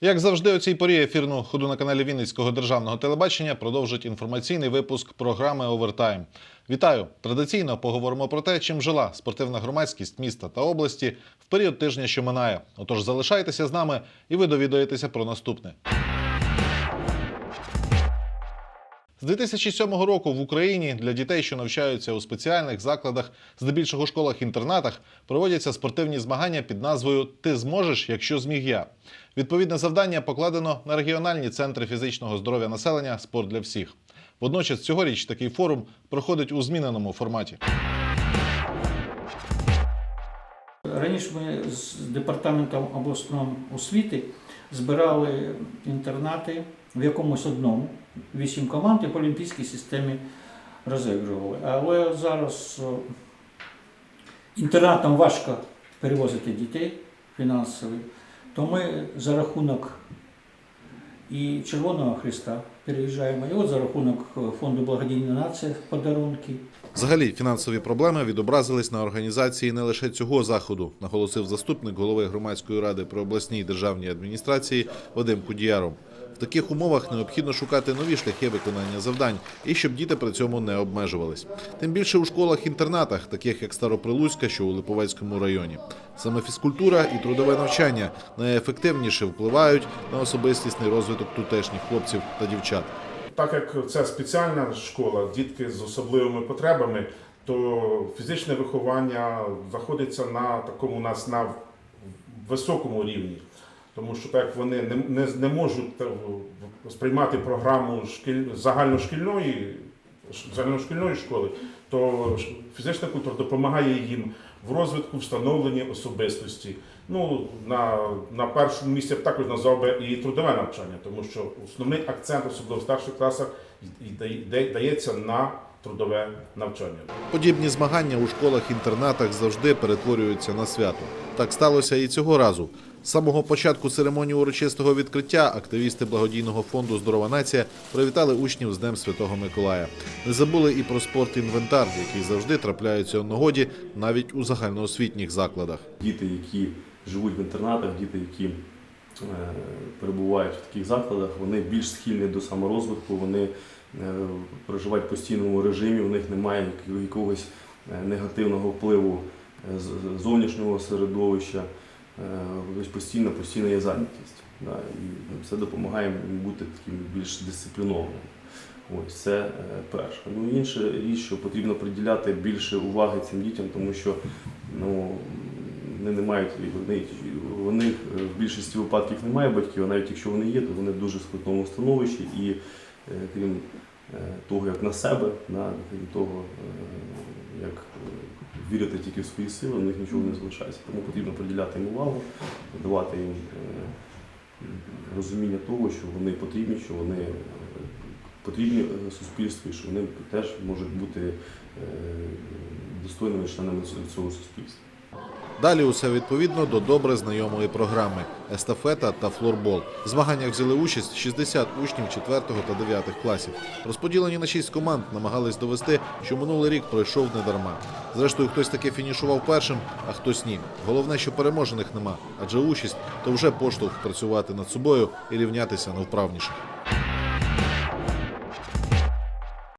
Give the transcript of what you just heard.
Як завжди, у цій порі ефірну ходу на каналі Вінницького державного телебачення продовжить інформаційний випуск програми Овертайм. Вітаю! Традиційно поговоримо про те, чим жила спортивна громадськість міста та області в період тижня, що минає. Отож, залишайтеся з нами, і ви довідаєтеся про наступне. 2007 року в Україні для дітей, що навчаються у спеціальних закладах, здебільшого школах-інтернатах, проводяться спортивні змагання під назвою Ти зможеш, якщо зміг я. Відповідне завдання покладено на регіональні центри фізичного здоров'я населення Спорт для всіх. Водночас цьогоріч такий форум проходить у зміненому форматі. Раніше ми з департаментом обласної освіти збирали інтернати в якомусь одному, вісім команд і по олімпійській системі розігрували. Але зараз о, інтернатам важко перевозити дітей фінансово, то ми за рахунок і Червоного Христа переїжджаємо, от за рахунок е, фонду благодійної нація подарунки. Взагалі, фінансові проблеми відобразились на організації не лише цього заходу, наголосив заступник голови громадської ради при обласній державній адміністрації Вадим Кудіяров. В таких умовах необхідно шукати нові шляхи виконання завдань і щоб діти при цьому не обмежувались. Тим більше у школах-інтернатах, таких як Староприлуцька, що у Липовецькому районі. Саме фізкультура і трудове навчання найефективніше впливають на особистісний розвиток тутешніх хлопців та дівчат. Так як це спеціальна школа, дітки з особливими потребами, то фізичне виховання знаходиться на такому нас на високому рівні. Тому що так вони не, не, не можуть е, сприймати програму шкіль, загальношкільної, загальношкільної школи, то фізична культура допомагає їм в розвитку, встановленні особистості. Ну, на, на першому місці також назвав би і трудове навчання, тому що основний акцент, особливо в старших класах, дається на трудове навчання. Подібні змагання у школах-інтернатах завжди перетворюються на свято. Так сталося і цього разу. З самого початку церемонії урочистого відкриття активісти благодійного фонду Здорова нація привітали учнів з Днем Святого Миколая. Не забули і про спорт-інвентар, який завжди трапляється у нагоді навіть у загальноосвітніх закладах. діти, які живуть в інтернатах, діти, які е, перебувають в таких закладах, вони більш схильні до саморозвитку, вони е, проживають в постійному режимі, у них немає якогось е, негативного впливу зовнішнього середовища, постійно, постійно є зайнятість. Да, і це допомагає бути таким більш дисциплінованим. Ось це е, перше. Ну інша річ, що потрібно приділяти більше уваги цим дітям, тому що ну, вони не мають вони, них е, в більшості випадків немає батьків, а навіть якщо вони є, то вони в дуже скрутному становищі і е, крім е, того, як на себе, да, крім того, е, як е, вірити тільки в свої сили, у них нічого не залишається. Тому потрібно приділяти їм увагу, давати їм е, розуміння того, що вони потрібні, що вони е, потрібні е, суспільству, і що вони теж можуть бути достойними членами цього суспільства. Далі усе відповідно до добре знайомої програми естафета та флорбол. В змаганнях взяли участь 60 учнів 4 та 9 класів. Розподілені на 6 команд намагались довести, що минулий рік пройшов недарма. Зрештою, хтось таки фінішував першим, а хтось ні. Головне, що переможених нема, адже участь то вже поштовх працювати над собою і рівнятися навправніше.